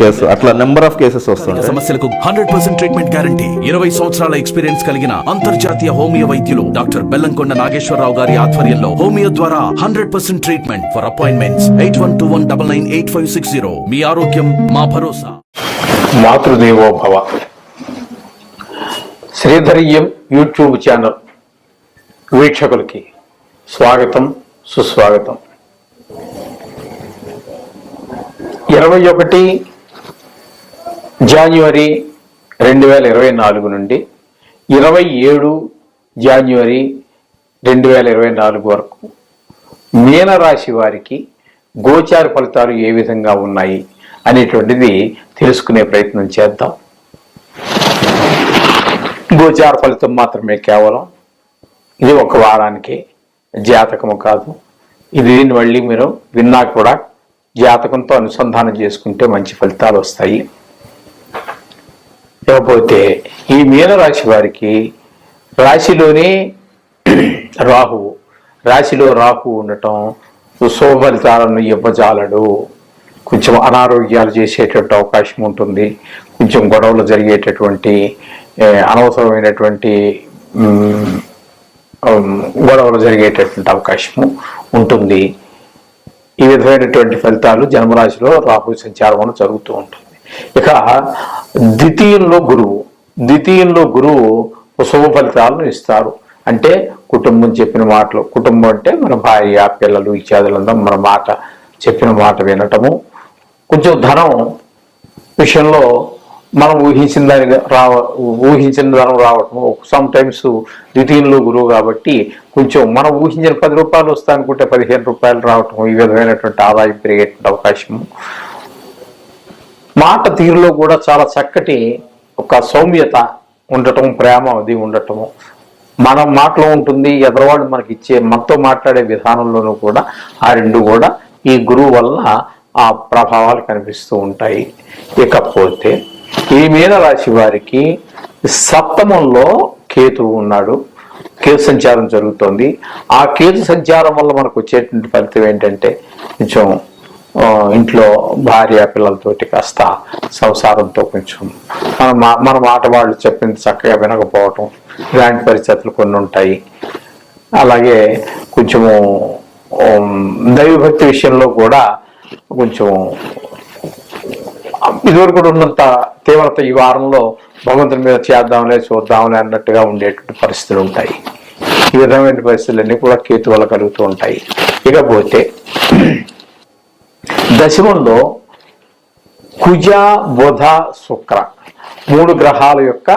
Case అట్లా number of cases వస్తుంటాయి సమస్యలకు హండ్రెడ్ పర్సెంట్ ట్రీట్మెంట్ గ్యారంటీ ఇరవై సంవత్సరాల ఎక్స్పీరియన్స్ కలిగిన అంతర్జాతీయ హోమియో వైద్యులు డాక్టర్ బెల్లంకొండ నాగేశ్వరరావు గారి ఆధ్వర్యంలో హోమియో ద్వారా hundred percent treatment for appointments eight one two one double nine eight five six zero మీ ఆరోగ్యం మా భరోసా. మాతృదేవో భవ శ్రీధర్యం యూట్యూబ్ ఛానల్ వీక్షకులకి స్వాగతం సుస్వాగతం. ఇరవై ఒకటి జాన్యువరి రెండు వేల ఇరవై నాలుగు నుండి ఇరవై ఏడు జాన్యువరి రెండు వేల ఇరవై నాలుగు వరకు. మీనరాశి వారికి గోచార ఫలితాలు ఏ విధంగా ఉన్నాయి అనేటువంటిది తెలుసుకునే ప్రయత్నం చేద్దాం. గోచార ఫలితం మాత్రమే కేవలం ఇది ఒక వారానికి జాతకము కాదు. ఇది దీన్ని మళ్ళీ మీరు విన్నా కూడా జాతకంతో అనుసంధానం చేసుకుంటే మంచి ఫలితాలు వస్తాయి. ఇకపోతే ఈ మీనరాశి వారికి రాశిలోనే రాహువు. రాశిలో రాహు ఉండటం శుభ ఫలితాలను ఇవ్వజాలడు. కొంచెం అనారోగ్యాలు చేసేటటువంటి అవకాశం ఉంటుంది. కొంచెం గొడవలు జరిగేటటువంటి అనవసరమైనటువంటి గొడవలు జరిగేటటువంటి అవకాశము ఉంటుంది. ఈ విధమైనటువంటి ఫలితాలు జన్మరాశిలో రాహు సంచారం వల్ల జరుగుతూ ఉంటుంది. ఇక ద్వితీయంలో గురువు. ద్వితీయంలో గురువు శుభ ఫలితాలను ఇస్తారు. అంటే కుటుంబం చెప్పిన మాటలు కుటుంబం అంటే మన భార్య పిల్లలు ఇత్యాదులందరూ మన మాట చెప్పిన మాట వినటము. కొంచెం ధనం విషయంలో మనం ఊహించిన దాని రావ ఊహించిన ధనం రావటము సమ్ టైమ్స్ ద్వితీయంలో గురువు కాబట్టి కొంచెం మనం ఊహించిన పది రూపాయలు వస్తా అనుకుంటే పదిహేను రూపాయలు రావటం ఈ విధమైనటువంటి ఆదాయం పెరిగేటువంటి అవకాశము. మాట తీరులో కూడా చాలా చక్కటి ఒక సౌమ్యత ఉండటం ప్రేమ అది ఉండటము. మన మాటలో ఉంటుంది ఎదరవాళ్ళు మనకి ఇచ్చే మనతో మాట్లాడే విధానంలోనూ కూడా ఆ రెండు కూడా ఈ గురువు వల్ల ఆ ప్రభావాలు కనిపిస్తూ ఉంటాయి. ఇకపోతే ఈ మీన రాశి వారికి సప్తమంలో కేతువు ఉన్నాడు. కేతు సంచారం జరుగుతోంది. ఆ కేతు సంచారం వల్ల మనకు వచ్చేటువంటి ఫలితం ఏంటంటే కొంచెం ఇంట్లో భార్య పిల్లలతోటి కాస్త సంసారంతో కొంచెం మన మా- మన మాట వాళ్ళు చెప్పింది చక్కగా వినకపోవటం ఇలాంటి పరిస్థితులు కొన్ని ఉంటాయి. అలాగే కొంచెము దైవభక్తి విషయంలో కూడా కొంచెం ఇదివరకు కూడా ఉన్నంత తీవ్రత ఈ వారంలో భగవంతుని మీద చేద్దాంలే చూద్దాంలే అన్నట్టుగా ఉండేటువంటి పరిస్థితులు ఉంటాయి. ఈ విధమైన పరిస్థితులన్నీ కూడా కేతు వల్ల కలుగుతూ ఉంటాయి. ఇకపోతే దశమంలో కుజ బుధ శుక్ర మూడు గ్రహాల యొక్క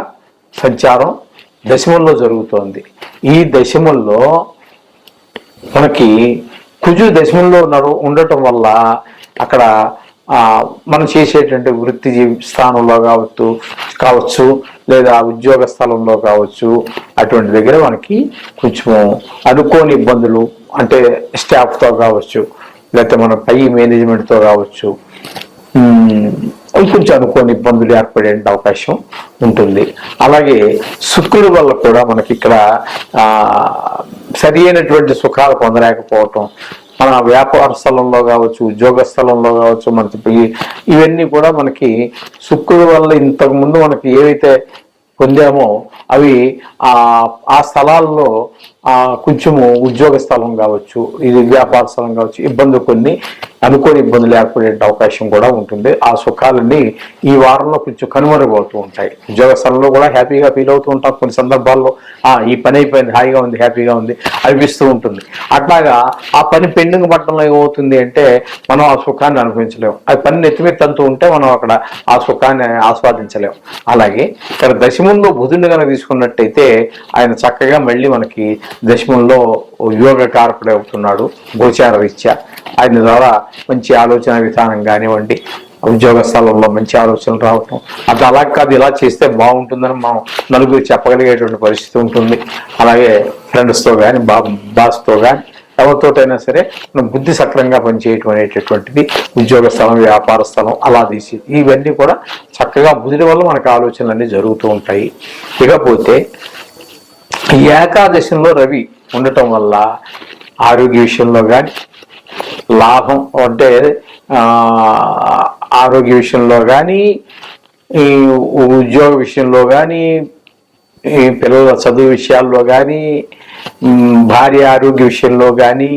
సంచారం దశమంలో జరుగుతోంది. ఈ దశమంలో మనకి కుజు దశమంలో నడు ఉండటం వల్ల అక్కడ మనం చేసేటువంటి వృత్తి స్థానంలో కావచ్చు కావచ్చు లేదా ఉద్యోగ స్థలంలో కావచ్చు అటువంటి దగ్గర మనకి కొంచెం అనుకోని ఇబ్బందులు అంటే స్టాఫ్తో కావచ్చు లేకపోతే మన పై మేనేజ్మెంట్తో కావచ్చు కొంచెం అనుకోని ఇబ్బందులు ఏర్పడే అవకాశం ఉంటుంది. అలాగే శుక్రుడి వల్ల కూడా మనకి ఇక్కడ సరి అయినటువంటి సుఖాలు పొందలేకపోవటం మన వ్యాపార స్థలంలో కావచ్చు ఉద్యోగ స్థలంలో కావచ్చు మనకి ఇవన్నీ కూడా మనకి శుక్రుడు వల్ల ఇంతకుముందు మనకి ఏవైతే పొందామో అవి ఆ ఆ స్థలాల్లో ఆ కొంచెము ఉద్యోగ స్థలం కావచ్చు ఇది వ్యాపార స్థలం కావచ్చు ఇబ్బందులు కొన్ని అనుకోని ఇబ్బందులు లేకపోయే అవకాశం కూడా ఉంటుంది. ఆ సుఖాలన్నీ ఈ వారంలో కొంచెం కనుమరుగవుతూ ఉంటాయి. ఉద్యోగ స్థలంలో కూడా హ్యాపీగా ఫీల్ అవుతూ ఉంటాం. కొన్ని సందర్భాల్లో ఆ ఈ పని అయిపోయింది హాయిగా ఉంది హ్యాపీగా ఉంది అనిపిస్తూ ఉంటుంది. అట్లాగా ఆ పని పెండింగ్ పట్టడంలో ఏమవుతుంది అంటే మనం ఆ సుఖాన్ని అనుభవించలేము ఆ పని నెత్తిమీద ఉంటే మనం అక్కడ ఆ సుఖాన్ని ఆస్వాదించలేము అలాగే ఇక్కడ దశమంలో బుధుని కనుక తీసుకున్నట్టయితే ఆయన చక్కగా మళ్ళీ మనకి దశమంలో యోగ కారకుడు అవుతున్నాడు గోచార రీత్యా. ఆయన ద్వారా మంచి ఆలోచన విధానం కానివ్వండి ఉద్యోగ స్థలంలో మంచి ఆలోచనలు రావటం. అది అలా కాదు ఇలా చేస్తే బాగుంటుందని మనం నలుగురు చెప్పగలిగేటువంటి పరిస్థితి ఉంటుంది. అలాగే ఫ్రెండ్స్తో కానీ బా బాస్తో కానీ ఎవరితోటైనా సరే మనం బుద్ధి సక్రంగా పనిచేయటం అనేటటువంటిది ఉద్యోగ స్థలం వ్యాపార స్థలం అలా తీసి ఇవన్నీ కూడా చక్కగా బుద్ధి వల్ల మనకు ఆలోచనలు అన్నీ జరుగుతూ ఉంటాయి. ఇకపోతే ఏకాదశంలో రవి ఉండటం వల్ల ఆరోగ్య విషయంలో కానీ లాభం అంటే ఆరోగ్య విషయంలో కానీ ఈ ఉద్యోగ విషయంలో కానీ ఈ పిల్లల చదువు విషయాల్లో కానీ భార్య ఆరోగ్య విషయంలో కానీ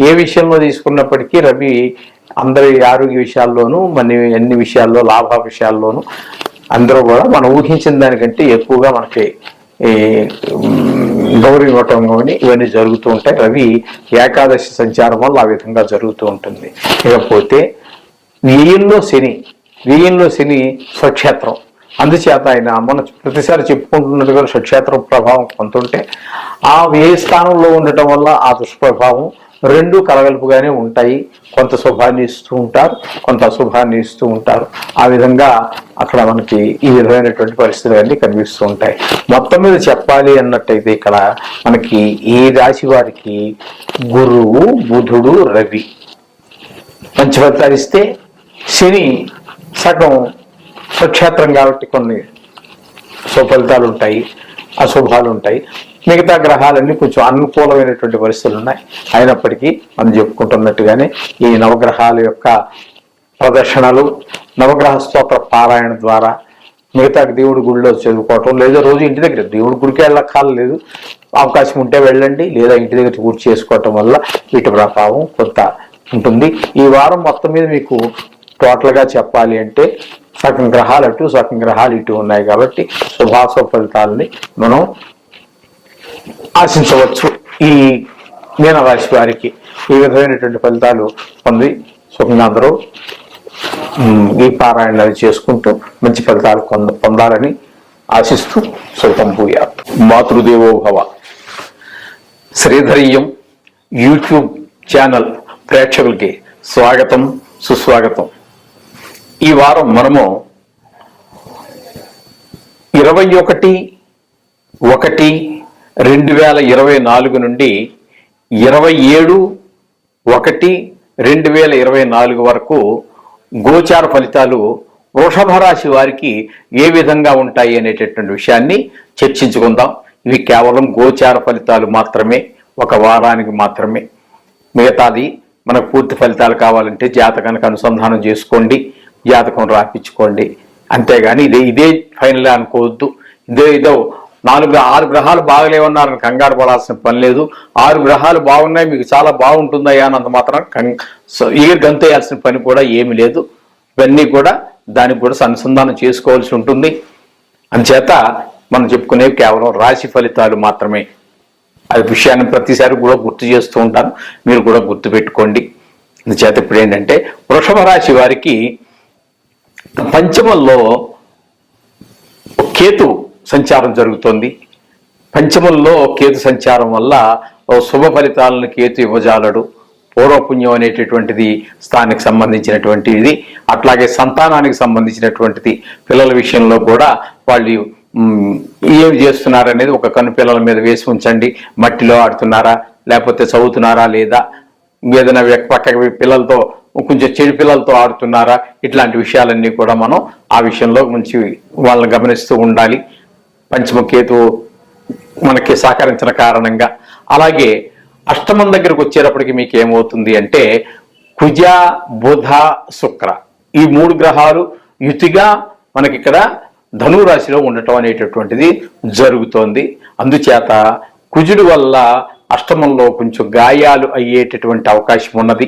ఏ విషయంలో తీసుకున్నప్పటికీ రవి అందరి ఆరోగ్య విషయాల్లోనూ మన అన్ని విషయాల్లో లాభ విషయాల్లోనూ అందరూ కూడా మనం ఊహించిన దానికంటే ఎక్కువగా మనకి గౌరీ ఉమ్, ఇవ్వటం కానీ ఇవన్నీ జరుగుతూ ఉంటాయి. రవి ఏకాదశి సంచారం వల్ల ఆ విధంగా జరుగుతూ ఉంటుంది. ఇకపోతే వేయంలో శని వేయంలో శని స్వక్షేత్రం. అందుచేత ఆయన మనం ప్రతిసారి చెప్పుకుంటున్నట్టుగా స్వక్షేత్రం ప్రభావం పొందుతుంటే ఆ వ్యయ స్థానంలో ఉండటం వల్ల ఆ దుష్ప్రభావం రెండు కలగలుపుగానే ఉంటాయి. కొంత శుభాన్ని ఇస్తూ ఉంటారు కొంత అశుభాన్ని ఇస్తూ ఉంటారు. ఆ విధంగా అక్కడ మనకి ఈ విధమైనటువంటి పరిస్థితులు అన్నీ కనిపిస్తూ ఉంటాయి. మొత్తం మీద చెప్పాలి అన్నట్టయితే ఇక్కడ మనకి ఏ రాశి వారికి గురువు బుధుడు రవి మంచి ఫలితాలు ఇస్తే శని సగం స్వక్షేత్రం కాబట్టి కొన్ని సుఫలితాలు ఉంటాయి అశుభాలు ఉంటాయి. మిగతా గ్రహాలన్నీ కొంచెం అనుకూలమైనటువంటి పరిస్థితులు ఉన్నాయి. అయినప్పటికీ మనం చెప్పుకుంటున్నట్టుగానే ఈ నవగ్రహాల యొక్క ప్రదర్శనలు నవగ్రహ స్తోత్ర పారాయణ ద్వారా మిగతా దేవుడి గుడిలో చదువుకోవటం లేదా రోజు ఇంటి దగ్గర దేవుడి గుడికి వెళ్ళకాల లేదు అవకాశం ఉంటే వెళ్ళండి లేదా ఇంటి దగ్గర పూర్తి చేసుకోవటం వల్ల వీటి ప్రభావం కొంత ఉంటుంది. ఈ వారం మొత్తం మీద మీకు టోటల్గా చెప్పాలి అంటే సగం గ్రహాలు అటు సగం గ్రహాలు ఇటు ఉన్నాయి కాబట్టి శుభాశుభ ఫలితాలని మనం ఆశించవచ్చు. ఈ మీనరాశి వారికి ఈ విధమైనటువంటి ఫలితాలు పొంది సుఖంగా అందరూ ఈ పారాయణాలు చేసుకుంటూ మంచి ఫలితాలు పొందాలని ఆశిస్తూ సుఖం భూయా మాతృదేవో భవ. యూట్యూబ్ ఛానల్ ప్రేక్షకులకి స్వాగతం సుస్వాగతం. ఈ వారం మనము ఇరవై ఒకటి ఒకటి రెండు వేల ఇరవై నాలుగు నుండి ఇరవై ఏడు ఒకటి రెండు వేల ఇరవై నాలుగు వరకు గోచార ఫలితాలు వృషభ రాశి వారికి ఏ విధంగా ఉంటాయి అనేటటువంటి విషయాన్ని చర్చించుకుందాం. ఇవి కేవలం గోచార ఫలితాలు మాత్రమే ఒక వారానికి మాత్రమే. మిగతాది మనకు పూర్తి ఫలితాలు కావాలంటే జాతకానికి అనుసంధానం చేసుకోండి జాతకం రాపించుకోండి అంతేగాని ఇదే ఇదే ఫైనల్ అనుకోవద్దు. ఇదే ఇదో నాలుగు ఆరు గ్రహాలు బాగలేవన్నారని కంగారు పడాల్సిన పని లేదు. ఆరు గ్రహాలు బాగున్నాయి మీకు చాలా బాగుంటుందయ్యా అన్నంత మాత్రం కం ఈ గంతేయాల్సిన పని కూడా ఏమీ లేదు. ఇవన్నీ కూడా దానికి కూడా అనుసంధానం చేసుకోవాల్సి ఉంటుంది. అందుచేత మనం చెప్పుకునేవి కేవలం రాశి ఫలితాలు మాత్రమే. అది విషయాన్ని ప్రతిసారి కూడా గుర్తు చేస్తూ ఉంటాను. మీరు కూడా గుర్తు పెట్టుకోండి. అందుచేత ఇప్పుడు ఏంటంటే వృషభ రాశి వారికి పంచమంలో కేతు సంచారం జరుగుతోంది. పంచమంలో కేతు సంచారం వల్ల శుభ ఫలితాలను కేతు ఇవ్వజాలడు. పూర్వపుణ్యం అనేటటువంటిది స్థానికి సంబంధించినటువంటిది. అట్లాగే సంతానానికి సంబంధించినటువంటిది. పిల్లల విషయంలో కూడా వాళ్ళు ఏం ఏమి చేస్తున్నారనేది ఒక కన్ను పిల్లల మీద వేసి ఉంచండి. మట్టిలో ఆడుతున్నారా లేకపోతే చదువుతున్నారా లేదా ఏదైనా పక్క పక్కకి పిల్లలతో కొంచెం చెడు పిల్లలతో ఆడుతున్నారా ఇట్లాంటి విషయాలన్నీ కూడా మనం ఆ విషయంలో మంచి వాళ్ళని గమనిస్తూ ఉండాలి. పంచమకేతు మనకి సహకరించిన కారణంగా. అలాగే అష్టమం దగ్గరకు వచ్చేటప్పటికి మీకు ఏమవుతుంది అంటే కుజ బుధ శుక్ర. ఈ మూడు గ్రహాలు యుతిగా మనకి ఇక్కడ ధనురాశిలో ఉండటం అనేటటువంటిది జరుగుతోంది. అందుచేత కుజుడు వల్ల అష్టమంలో కొంచెం గాయాలు అయ్యేటటువంటి అవకాశం ఉన్నది.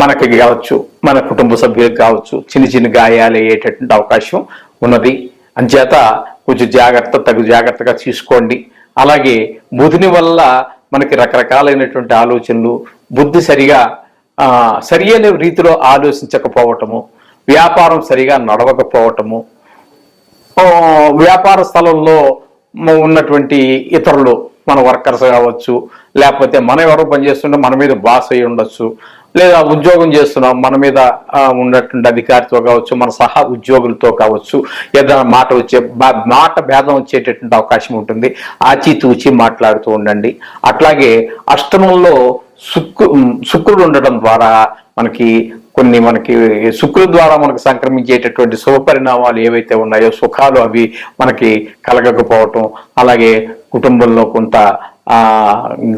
మనకి కావచ్చు మన కుటుంబ సభ్యులకు కావచ్చు చిన్న చిన్న గాయాలు అయ్యేటటువంటి అవకాశం ఉన్నది. అంచేత కొంచెం జాగ్రత్త తగు జాగ్రత్తగా తీసుకోండి. అలాగే బుధుని వల్ల మనకి రకరకాలైనటువంటి ఆలోచనలు బుద్ధి సరిగా సరి అయిన రీతిలో ఆలోచించకపోవటము వ్యాపారం సరిగా నడవకపోవటము వ్యాపార స్థలంలో ఉన్నటువంటి ఇతరులు మన వర్కర్స్ కావచ్చు లేకపోతే మనం ఎవరు పనిచేస్తుంటే మన మీద బాస్ అయి ఉండొచ్చు లేదా ఉద్యోగం చేస్తున్నాం మన మీద ఉన్నటువంటి అధికారితో కావచ్చు మన సహా ఉద్యోగులతో కావచ్చు ఏదైనా మాట వచ్చే మాట భేదం వచ్చేటటువంటి అవకాశం ఉంటుంది. ఆచితూచి మాట్లాడుతూ ఉండండి. అట్లాగే అష్టమంలో శుక్రు శుక్రుడు ఉండటం ద్వారా మనకి కొన్ని మనకి శుక్రుడు ద్వారా మనకు సంక్రమించేటటువంటి శుభ పరిణామాలు ఏవైతే ఉన్నాయో సుఖాలు అవి మనకి కలగకపోవటం అలాగే కుటుంబంలో కొంత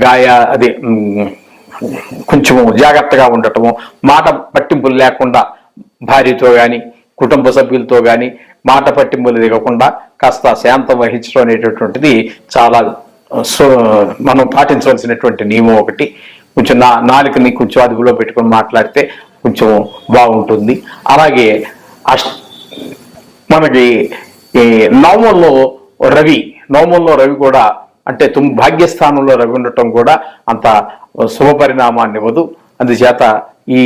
గాయ అది కొంచెము జాగ్రత్తగా ఉండటము మాట పట్టింపులు లేకుండా భార్యతో కానీ కుటుంబ సభ్యులతో కానీ మాట పట్టింపులు దిగకుండా కాస్త శాంతం వహించడం అనేటటువంటిది చాలా సో మనం పాటించవలసినటువంటి నియమం ఒకటి. కొంచెం నా నాలుకని కొంచెం అదుపులో పెట్టుకొని మాట్లాడితే కొంచెం బాగుంటుంది. అలాగే అష్ మనకి ఈ నవమంలో రవి నవమంలో రవి కూడా అంటే తుమ్ భాగ్యస్థానంలో రవి ఉండటం కూడా అంత శుభ పరిణామాన్ని ఇవ్వదు. అందుచేత ఈ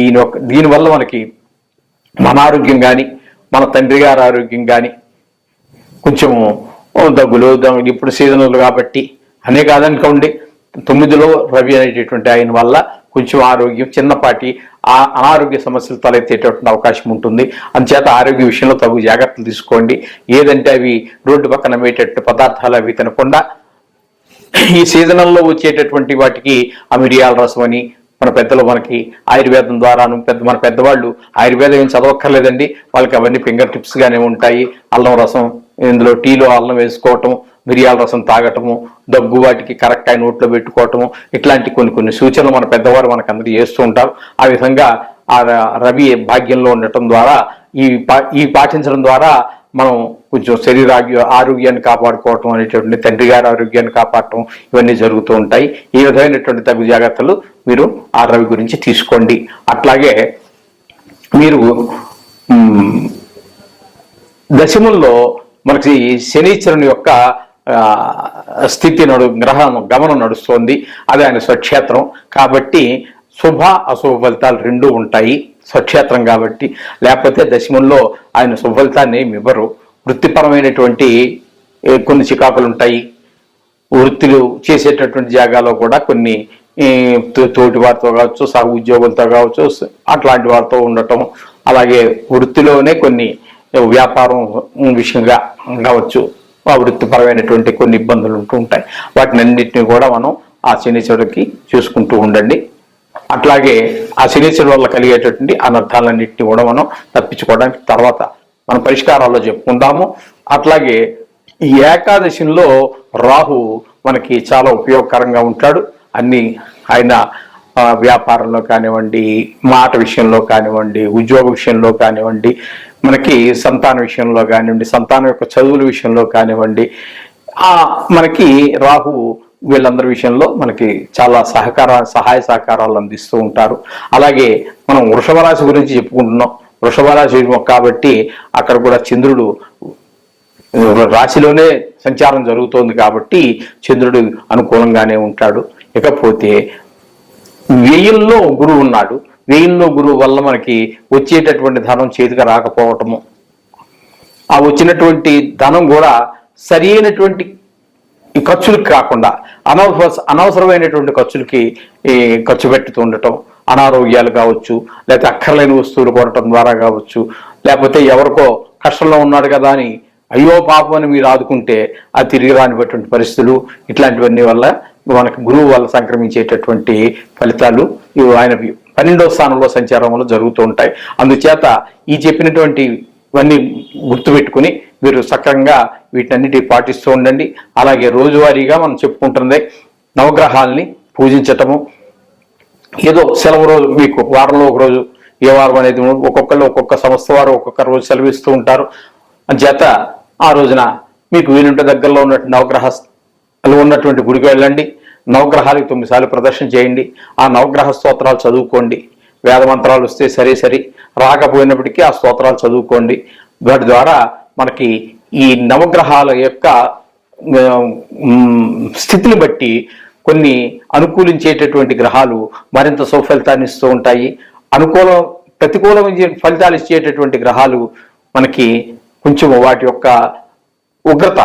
దీనివల్ల మనకి మన ఆరోగ్యం కానీ మన తండ్రి గారి ఆరోగ్యం కానీ కొంచెం దగ్గులు ఇప్పుడు సీజనల్ కాబట్టి అనే కాదనుకోండి తొమ్మిదిలో రవి అనేటటువంటి ఆయన వల్ల కొంచెం ఆరోగ్యం చిన్నపాటి ఆ అనారోగ్య సమస్యలు తలెత్తేటటువంటి అవకాశం ఉంటుంది. అందుచేత ఆరోగ్య విషయంలో తగు జాగ్రత్తలు తీసుకోండి. ఏదంటే అవి రోడ్డు పక్కన అమ్మేటటువంటి పదార్థాలు అవి తినకుండా ఈ సీజనల్లో వచ్చేటటువంటి వాటికి ఆ మిరియాల రసం అని మన పెద్దలు మనకి ఆయుర్వేదం ద్వారాను పెద్ద మన పెద్దవాళ్ళు ఆయుర్వేదం ఏం చదవక్కర్లేదండి. వాళ్ళకి అవన్నీ ఫింగర్ టిప్స్ గానే ఉంటాయి. అల్లం రసం ఇందులో టీలో అల్లం వేసుకోవటం మిరియాల రసం తాగటము దగ్గు వాటికి కరెక్ట్ అయిన నోట్లో పెట్టుకోవటము ఇట్లాంటి కొన్ని కొన్ని సూచనలు మన పెద్దవారు మనకు అందరికీ చేస్తూ ఉంటారు. ఆ విధంగా ఆ రవి భాగ్యంలో ఉండటం ద్వారా ఈ పా- ఈ పాటించడం ద్వారా మనం కొంచెం శరీర ఆరోగ్యాన్ని కాపాడుకోవటం అనేటువంటి తండ్రి గారి ఆరోగ్యాన్ని కాపాడటం ఇవన్నీ జరుగుతూ ఉంటాయి. ఈ విధమైనటువంటి తగు జాగ్రత్తలు మీరు ఆ రవి గురించి తీసుకోండి. అట్లాగే మీరు దశముల్లో మనకి శనీశ్వరుని యొక్క స్థితి నడు గ్రహం గమనం నడుస్తోంది. అది ఆయన స్వక్షేత్రం. కాబట్టి శుభ అశుభ ఫలితాలు రెండు ఉంటాయి. స్వక్షేత్రం కాబట్టి లేకపోతే దశమంలో ఆయన సుఫలితాన్ని ఏమి ఇవ్వరు. వృత్తిపరమైనటువంటి కొన్ని చికాకులు ఉంటాయి. వృత్తులు చేసేటటువంటి జాగాలో కూడా కొన్ని తోటి వారితో కావచ్చు సహ ఉద్యోగులతో కావచ్చు అట్లాంటి వారితో ఉండటం. అలాగే వృత్తిలోనే కొన్ని వ్యాపారం విషయంగా కావచ్చు ఆ వృత్తిపరమైనటువంటి కొన్ని ఇబ్బందులు ఉంటూ ఉంటాయి. వాటిని అన్నింటినీ కూడా మనం ఆ శనిశ్వరుడికి చూసుకుంటూ ఉండండి. అట్లాగే ఆ శనీశ్వరుడు వల్ల కలిగేటటువంటి అనర్థాలన్నింటినీ కూడా మనం తప్పించుకోవడానికి తర్వాత మనం పరిష్కారాల్లో చెప్పుకుందాము. అట్లాగే ఈ ఏకాదశిలో రాహు మనకి చాలా ఉపయోగకరంగా ఉంటాడు. అన్ని ఆయన వ్యాపారంలో కానివ్వండి మాట విషయంలో కానివ్వండి ఉద్యోగ విషయంలో కానివ్వండి మనకి సంతాన విషయంలో కానివ్వండి సంతానం యొక్క చదువుల విషయంలో కానివ్వండి మనకి రాహు వీళ్ళందరి విషయంలో మనకి చాలా సహకార సహాయ సహకారాలు అందిస్తూ ఉంటారు. అలాగే మనం వృషభ రాశి గురించి చెప్పుకుంటున్నాం. వృషభ రాశి కాబట్టి అక్కడ కూడా చంద్రుడు రాశిలోనే సంచారం జరుగుతోంది కాబట్టి చంద్రుడు అనుకూలంగానే ఉంటాడు. ఇకపోతే వ్యయంలో గురువు ఉన్నాడు. వ్యయంలో గురువు వల్ల మనకి వచ్చేటటువంటి ధనం చేతికి రాకపోవటము. ఆ వచ్చినటువంటి ధనం కూడా సరి అయినటువంటి ఖర్చులకు కాకుండా అనవసర అనవసరమైనటువంటి ఖర్చులకి ఈ ఖర్చు పెట్టుతూ ఉండటం అనారోగ్యాలు కావచ్చు లేకపోతే అక్కర్లేని వస్తువులు కొనటం ద్వారా కావచ్చు లేకపోతే ఎవరికో కష్టంలో ఉన్నాడు కదా అని అయ్యో పాపం అని మీరు ఆదుకుంటే అది తిరిగి రానిటువంటి పరిస్థితులు ఇట్లాంటివన్నీ వల్ల మనకు గురువు వల్ల సంక్రమించేటటువంటి ఫలితాలు ఇవి ఆయన పన్నెండవ స్థానంలో సంచారం వల్ల జరుగుతూ ఉంటాయి. అందుచేత ఈ చెప్పినటువంటి ఇవన్నీ గుర్తుపెట్టుకుని మీరు సక్రంగా వీటన్నిటి పాటిస్తూ ఉండండి. అలాగే రోజువారీగా మనం చెప్పుకుంటుంది నవగ్రహాల్ని పూజించటము. ఏదో సెలవు రోజు మీకు వారంలో ఒక రోజు ఏ వారం అనేది ఒక్కొక్కరు ఒక్కొక్క సంస్థ వారు ఒక్కొక్క రోజు సెలవిస్తూ ఉంటారు. చేత ఆ రోజున మీకు వీలుంటే దగ్గరలో ఉన్నట్టు నవగ్రహాలు ఉన్నటువంటి గుడికి వెళ్ళండి. నవగ్రహాలకు తొమ్మిది సార్లు ప్రదర్శన చేయండి. ఆ నవగ్రహ స్తోత్రాలు చదువుకోండి. వేదమంత్రాలు వస్తే సరే సరే. రాకపోయినప్పటికీ ఆ స్తోత్రాలు చదువుకోండి. వాటి ద్వారా మనకి ఈ నవగ్రహాల యొక్క స్థితిని బట్టి కొన్ని అనుకూలించేటటువంటి గ్రహాలు మరింత సుఫలితాన్ని ఇస్తూ ఉంటాయి. అనుకూలం ప్రతికూలమైన ఫలితాలు ఇచ్చేటటువంటి గ్రహాలు మనకి కొంచెం వాటి యొక్క ఉగ్రత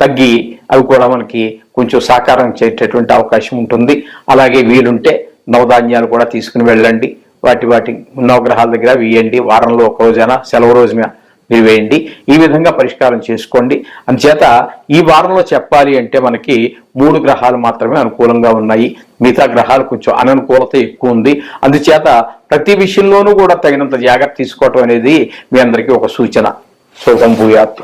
తగ్గి అవి కూడా మనకి కొంచెం సాకారం చేసేటటువంటి అవకాశం ఉంటుంది. అలాగే వీలుంటే నవధాన్యాలు కూడా తీసుకుని వెళ్ళండి. వాటి వాటి నవగ్రహాల దగ్గర వేయండి. వారంలో ఒక రోజైనా సెలవు రోజు మీద మీరు వేయండి ఈ విధంగా పరిష్కారం చేసుకోండి. అందుచేత ఈ వారంలో చెప్పాలి అంటే మనకి మూడు గ్రహాలు మాత్రమే అనుకూలంగా ఉన్నాయి. మిగతా గ్రహాలు కొంచెం అననుకూలత ఎక్కువ ఉంది. అందుచేత ప్రతి విషయంలోనూ కూడా తగినంత జాగ్రత్త తీసుకోవటం అనేది మీ అందరికీ ఒక సూచన. శుభం భూయాత్.